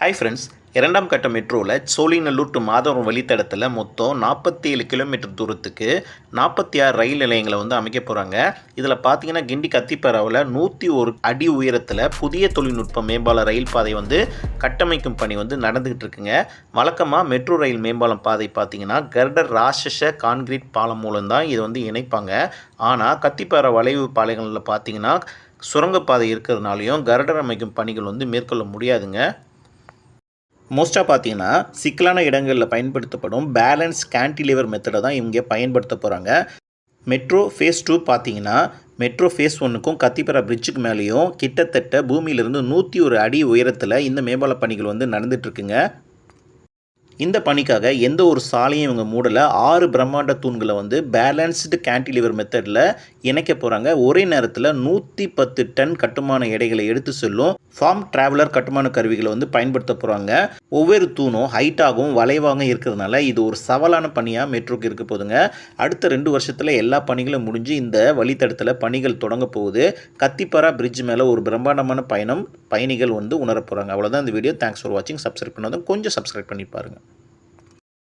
Hi friends இரண்டாம் கட்ட மெட்ரோவில் Sholinganallur to Madhavaram வழித்தடத்தில் மொத்தம் நாற்பத்தி ஏழு கிலோமீட்டர் தூரத்துக்கு நாற்பத்தி ஆறு ரயில் நிலையங்களை வந்து அமைக்க போகிறாங்க இதில் பார்த்தீங்கன்னா கிண்டி கத்திப்பேராவில் நூற்றி ஒரு அடி உயரத்தில் புதிய தொழில்நுட்ப மேம்பால ரயில் பாதை வந்து கட்டமைக்கும் பணி வந்து நடந்துகிட்டு இருக்குங்க. வழக்கமாக மெட்ரோ ரயில் மேம்பாலம் பாதை பார்த்தீங்கன்னா கர்டர் ராட்சச கான்கிரீட் பாலம் மூலம் தான் இது வந்து இணைப்பாங்க. ஆனால் கத்திப்பாறை வளைவு பாலைகளில் பார்த்தீங்கன்னா சுரங்கப்பாதை இருக்கிறதுனாலையும் கர்டர் அமைக்கும் பணிகள் வந்து மேற்கொள்ள முடியாதுங்க. மோஸ்ட்டாக பார்த்தீங்கன்னா சிக்கலான இடங்களில் பயன்படுத்தப்படும் பேலன்ஸ் கேன்டிலிவர் மெத்தடை தான் இங்கே பயன்படுத்த போகிறாங்க மெட்ரோ ஃபேஸ் டூ பார்த்தீங்கன்னா மெட்ரோ ஃபேஸ் ஒன்றுக்கும் கத்திப்பரா பிரிட்ஜுக்கு மேலேயும் கிட்டத்தட்ட பூமியிலிருந்து நூற்றி ஒரு அடி உயரத்தில் இந்த மேம்பால பணிகள் வந்து நடந்துட்டுருக்குங்க இந்த பணிக்காக எந்த ஒரு சாலையும் இவங்க மூடலை. ஆறு பிரம்மாண்ட தூண்களை வந்து பேலன்ஸ்டு கேன்டிலிவர் மெத்தடில் இணைக்க போகிறாங்க ஒரே நேரத்தில் நூற்றி பத்து டன் கட்டுமான எடைகளை எடுத்து செல்லும் ஃபார்ம் டிராவலர் கட்டுமான கருவிகளை வந்து பயன்படுத்த போகிறாங்க ஒவ்வொரு தூணும் ஹைட்டாகவும் வளைவாகவும் இருக்கிறதுனால இது ஒரு சவாலான பணியாக மெட்ரோக்கு இருக்க போகுதுங்க. அடுத்த ரெண்டு வருஷத்தில் எல்லா பணிகளும் முடிஞ்சு இந்த வழித்தடத்தில் பணிகள் தொடங்க போகுது. கத்திப்பாரா பிரிட்ஜ் மேலே ஒரு பிரம்மாண்டமான பயணம் பயணிகள் வந்து உணர போகிறாங்க அவ்வளோதான் இந்த வீடியோ தேங்க்ஸ் ஃபார் வாட்சிங் சப்ஸ்கிரைப் பண்ணாதான் கொஞ்சம் சப்ஸ்கிரைப் பண்ணி பாருங்கள்